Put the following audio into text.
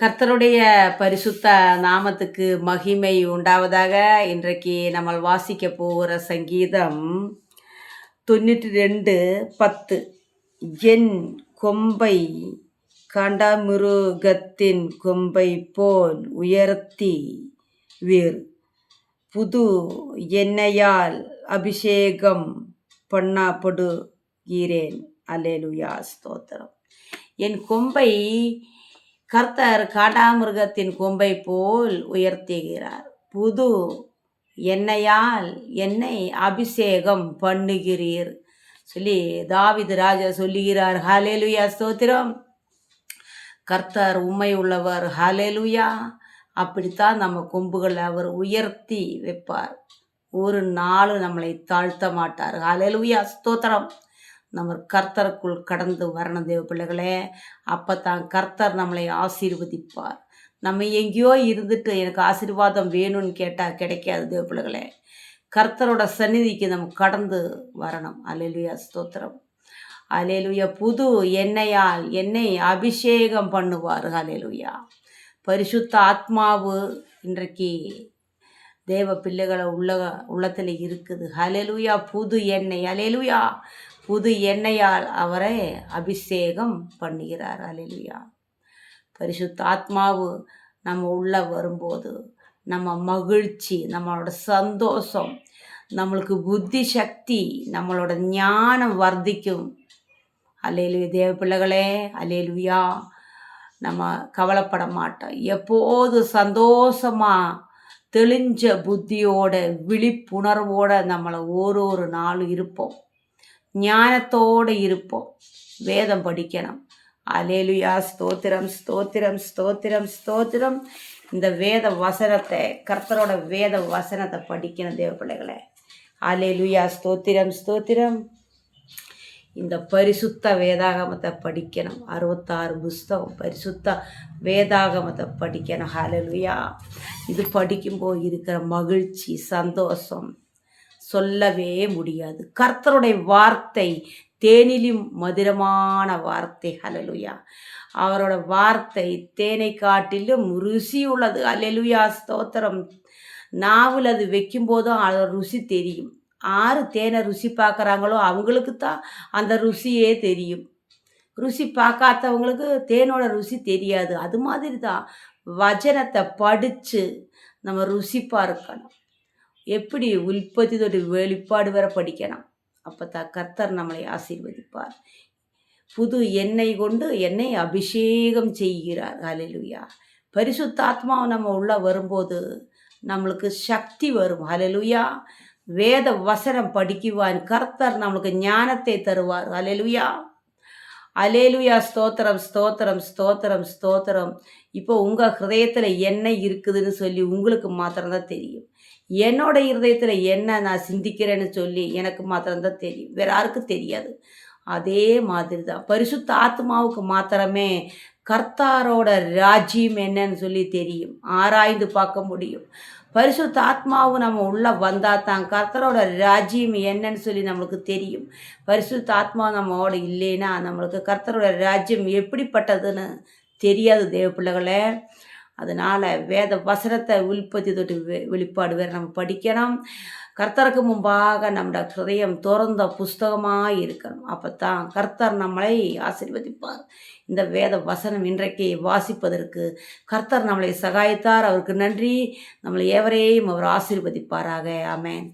கர்த்தருடைய பரிசுத்த நாமத்துக்கு மகிமை உண்டாவதாக இன்றைக்கு நம்ம வாசிக்க போகிற சங்கீதம் தொண்ணூற்றி ரெண்டு பத்து. என் கொம்பை கண்டமிருகத்தின் கொம்பை போல் உயர்த்தி வீர். புது எண்ணெயால் அபிஷேகம் பண்ணப்படுகிறேன். அலேலுயா ஸ்தோத்திரம். என் கொம்பை கர்த்தர் காட்டாமிருகத்தின் கொம்பை போல் உயர்த்துகிறார். புது எண்ணெயால் என்னை அபிஷேகம் பண்ணுகிறீர். சொல்லி தாவிது ராஜா சொல்லுகிறார் ஹாலேலுயா ஸ்தோத்திரம். கர்த்தர் உண்மை உள்ளவர் ஹாலேலுயா அப்படித்தான் நம்ம கொம்புகளை அவர் உயர்த்தி வைப்பார். ஒரு நாளும் நம்மளை தாழ்த்த மாட்டார். ஹாலேலுயா ஸ்தோத்திரம். நம்ம கர்த்தருக்குள் கடந்து வரணும் தேவ பிள்ளைகளே. அப்போ தான் கர்த்தர் நம்மளை ஆசீர்வதிப்பார். நம்ம எங்கேயோ இருந்துட்டு எனக்கு ஆசீர்வாதம் வேணும்னு கேட்டால் கிடைக்காது தேவ பிள்ளைகளே. கர்த்தரோட சந்நிதிக்கு நம்ம கடந்து வரணும். அலையிலுயா ஸ்தோத்திரம். அலையிலுயா புது எண்ணெயால் என்னை அபிஷேகம் பண்ணுவார். அலையிலுயா பரிசுத்த ஆத்மாவு இன்றைக்கு தேவ பிள்ளைகளை உள்ள உள்ளத்தில் இருக்குது. ஹலெலுயா புது எண்ணெய். அலேலுயா புது எண்ணெயால் அவரை அபிஷேகம் பண்ணுகிறார். அலிலியா பரிசுத்த ஆத்மாவு நம்ம உள்ளே வரும்போது நம்ம மகிழ்ச்சி நம்மளோட சந்தோஷம் நம்மளுக்கு புத்தி சக்தி நம்மளோட ஞானம் வர்த்திக்கும். அலையலுயா தேவ பிள்ளைகளே அலையலுயா நம்ம கவலைப்பட மாட்டோம். எப்போது சந்தோஷமாக தெளிஞ்ச புத்தியோட விழிப்புணர்வோடு நம்மளை ஒரு ஒரு நாளும் இருப்போம். ஞானத்தோடு இருப்போம். வேதம் படிக்கணும். அலேலுயா ஸ்தோத்திரம் ஸ்தோத்திரம் ஸ்தோத்திரம் ஸ்தோத்திரம். இந்த வேத வசனத்தை கர்த்தரோட வேத வசனத்தை படிக்கணும் தேவ பிள்ளைகளை அலேலுயா ஸ்தோத்திரம் ஸ்தோத்திரம். இந்த பரிசுத்த வேதாகமத்தை படிக்கணும். அறுபத்தாறு புஸ்தகம் பரிசுத்த வேதாகமத்தை படிக்கணும். ஹலலுயா இது படிக்கும்போது இருக்கிற மகிழ்ச்சி சந்தோஷம். சொல்லவே முடியாது. கர்த்தருடைய வார்த்தை தேனிலும் மதுரமான வார்த்தை. ஹலலுயா அவரோட வார்த்தை தேனை காட்டிலும் ருசி உள்ளது. அலலுயா ஸ்தோத்திரம். நாவில் அது வைக்கும்போதும் அதோட ருசி தெரியும். ஆறு தேனை ருசி பார்க்குறாங்களோ அவங்களுக்கு தான் அந்த ருசியே தெரியும். ருசி பார்க்காதவங்களுக்கு தேனோட ருசி தெரியாது. அது மாதிரி தான் வச்சனத்தை படித்து நம்ம ருசி பார்க்கணும் எப்படி உற்பத்தி வெளிப்பாடு வர படிக்கணும்? அப்போ தான் கர்த்தர் நம்மளை ஆசீர்வதிப்பார். புது எண்ணெய் கொண்டு எண்ணெய் அபிஷேகம் செய்கிறார். ஹலலுயா பரிசுத்தாத்மாவை நம்ம உள்ளே வரும்போது நம்மளுக்கு சக்தி வரும். ஹலலுயா வேத வசனம் படிக்குவான். கர்த்தர் நம்மளுக்கு ஞானத்தை தருவார். அலேலுயா அலேலுயா ஸ்தோத்திரம் ஸ்தோத்திரம் ஸ்தோத்திரம் ஸ்தோத்திரம். இப்போ உங்கள் ஹிரதயத்தில் என்ன இருக்குதுன்னு சொல்லி உங்களுக்கு மாத்திரம்தான் தெரியும். என்னோட இருதயத்தில் என்ன நான் சிந்திக்கிறேன்னு சொல்லி எனக்கு மாத்திரம்தான் தெரியும். வேற யாருக்கும் தெரியாது. அதே மாதிரி தான் பரிசுத்த ஆத்மாவுக்கு மாத்திரமே கர்த்தாரோட ராஜ்யம் என்னன்னு சொல்லி தெரியும். ஆராய்ந்து பார்க்க முடியும். பரிசுத்த ஆத்மாவும் நம்ம உள்ளே வந்தால் தான் கர்த்தரோட ராஜ்யம் என்னன்னு சொல்லி நம்மளுக்கு தெரியும். பரிசுத்த ஆத்மா நம்மளோட இல்லைன்னா நம்மளுக்கு கர்த்தரோட ராஜ்யம் எப்படிப்பட்டதுன்னு தெரியாது தேவ பிள்ளைகளை. அதனால் வேத வசனத்தை உற்பத்தி தொட்டு வெ வெளிப்பாடு வேறு நம்ம படிக்கணும். கர்த்தருக்கு முன்பாக நம்மளோட ஹிருதயம் திறந்த புஸ்தகமாக இருக்கணும். அப்போ தான் கர்த்தர் நம்மளை ஆசீர்வதிப்பார். இந்த வேத வசனம் இன்றைக்கு வாசிப்பதற்கு கர்த்தர் நம்மளை சகாயித்தார். அவருக்கு நன்றி. நம்மளை எவரையும் அவர் ஆசீர்வதிப்பாராக. ஆமேன்.